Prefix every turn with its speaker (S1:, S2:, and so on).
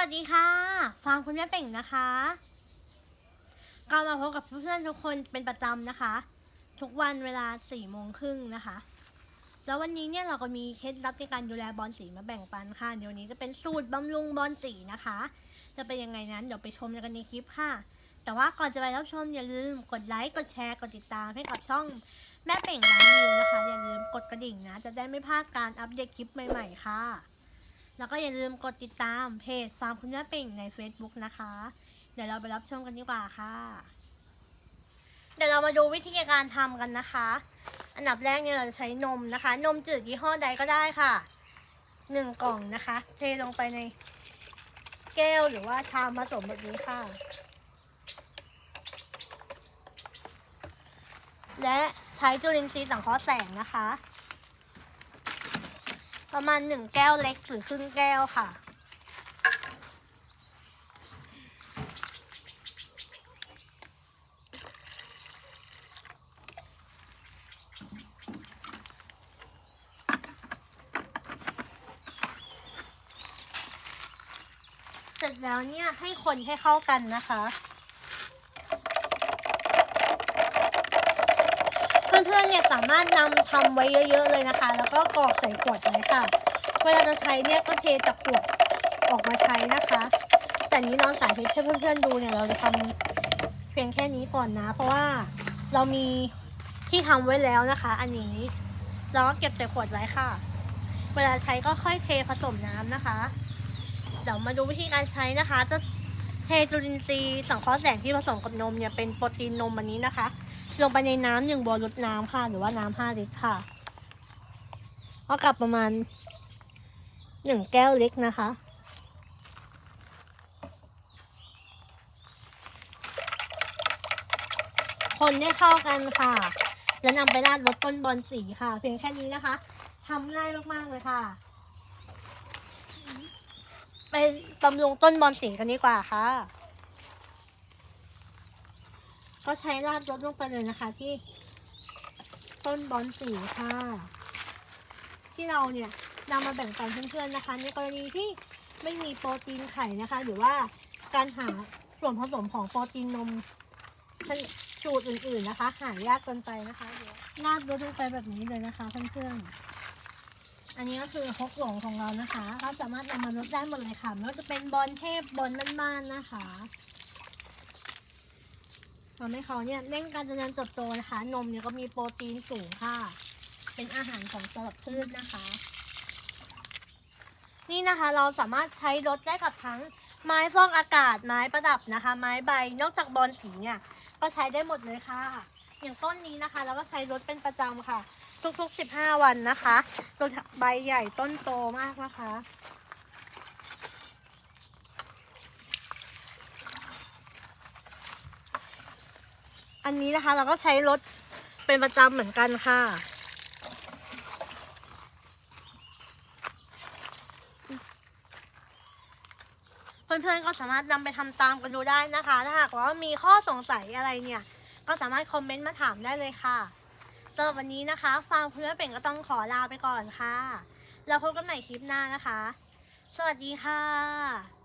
S1: วัสดีค่ะ ฟางคุณแม่เป่งนะคะ ก็มาพบกับเพื่อนๆทุกคนเป็นประจำนะคะ ทุกวันเวลาสี่โมงครึ่งนะคะ แล้ววันนี้เนี่ยเราก็มีเคล็ดลับในการดูแลบอลสีมาแบ่งปันค่ะ เดี๋ยวนี้จะเป็นสูตรบำรุงบอลสีนะคะ จะเป็นยังไงนั้นเดี๋ยวไปชมกันในคลิปค่ะ แต่ว่าก่อนจะไปรับชมอย่าลืมกดไลค์ กดแชร์ กดติดตามให้กับช่องแม่เป่งร้านวิวนะคะ อย่าลืมกดกระดิ่งนะ จะได้ไม่พลาดการอัปเดตคลิปใหม่ ๆ ค่ะ แล้วก็อย่าลืมกดติดตามเพจฟาร์มคุณแม่เป่งใน Facebook นะคะ เดี๋ยวเราไปรับชมกันดีกว่าค่ะ เดี๋ยวเรามาดูวิธีการทำกันนะคะ อันดับแรกเนี่ยเราจะใช้นมนะคะ นมจืดยี่ห้อใดก็ได้ค่ะหนึ่งกล่องนะคะ เทลงไปในแก้วหรือว่าชามผสมแบบนี้ค่ะ และใช้จุลินทรีย์สังเคราะห์แสงนะคะ ประมาณหนึ่งแก้วเล็กหรือครึ่งแก้วค่ะ เสร็จแล้วเนี่ยให้คนให้เข้ากันนะคะ พื่อนๆเนี่ยสามารถนำทำไว้เยอะๆเลยนะคะ แล้วก็กรอกใส่ขวดไว้ค่ะ เวลาจะใช้เนี่ยก็เทจากขวดออกมาใช้นะคะ แต่นี้น้องสาธิตให้เพื่อนๆดูเนี่ยเราจะทำเพียงแค่นี้ก่อนนะ เพราะว่าเรามีที่ทำไว้แล้วนะคะ อันนี้เราก็เก็บใส่ขวดไว้ค่ะ เวลาใช้ก็ค่อยเทผสมน้ำนะคะ เดี๋ยวมาดูวิธีการใช้นะคะ จะเทจุลินทรีย์สังเคราะห์แสงที่ผสมกับนมเนี่ยเป็นโปรตีนนมอันนี้นะคะ ลงไปในน้ำหนึ่งบอลลดน้ำค่ะ หรือว่าน้ำห้าลิตรค่ะก็กลับประมาณหนึ่งแก้วเล็กนะคะ คนให้เข้ากันค่ะ แล้วนำไปราดรสต้นบอลสีค่ะ เพียงแค่นี้นะคะทำง่ายมากๆเลยค่ะ ไปบำรุงต้นบอลสีกันดีกว่าค่ะ ก็ใช้ราดรสลงไปเลยนะคะที่ต้นบอลสีค่ะ ที่เราเนี่ยนำมาแบ่งปันเพื่อนๆนะคะ ในกรณีที่ไม่มีโปรตีนไข่นะคะ หรือว่าการหาส่วนผสมของโปรตีนนมชนิดสูตรอื่นๆนะคะ หายากเกินไปนะคะเดี๋ยวราดรสลงไปแบบนี้เลยนะคะเพื่อนๆอันนี้ก็คือฮกหลงของเรานะคะเราสามารถนำมาลดได้หมดเลยค่ะไม่ว่าจะเป็นบอลเทพบอลบ้านๆนะคะ ทำให้เขาเนี่ยเร่งการเจริญเติบโตนะคะ นมเนี่ยก็มีโปรตีนสูงค่ะ เป็นอาหารของสำหรับพืชนะคะ นี่นะคะเราสามารถใช้รถได้กับทั้งไม้ฟอกอากาศไม้ประดับนะคะ ไม้ใบนอกจากบอลสีเนี่ยก็ใช้ได้หมดเลยค่ะ อย่างต้นนี้นะคะ เราก็ใช้รถเป็นประจำค่ะ ทุกๆ 15 วันนะคะต้นใบใหญ่ต้นโตมากนะคะ อันนี้นะคะ เราก็ใช้รถเป็นประจำเหมือนกันค่ะ เพื่อนๆก็สามารถนำไปทำตามกันดูได้นะคะ ถ้าหากว่ามีข้อสงสัยอะไรเนี่ย ก็สามารถคอมเมนต์มาถามได้เลยค่ะสำหรับวันนี้นะคะฟังเพื่อนเป่งก็ต้องขอลาไปก่อนค่ะแล้วพบกันใหม่คลิปหน้านะคะ สวัสดีค่ะ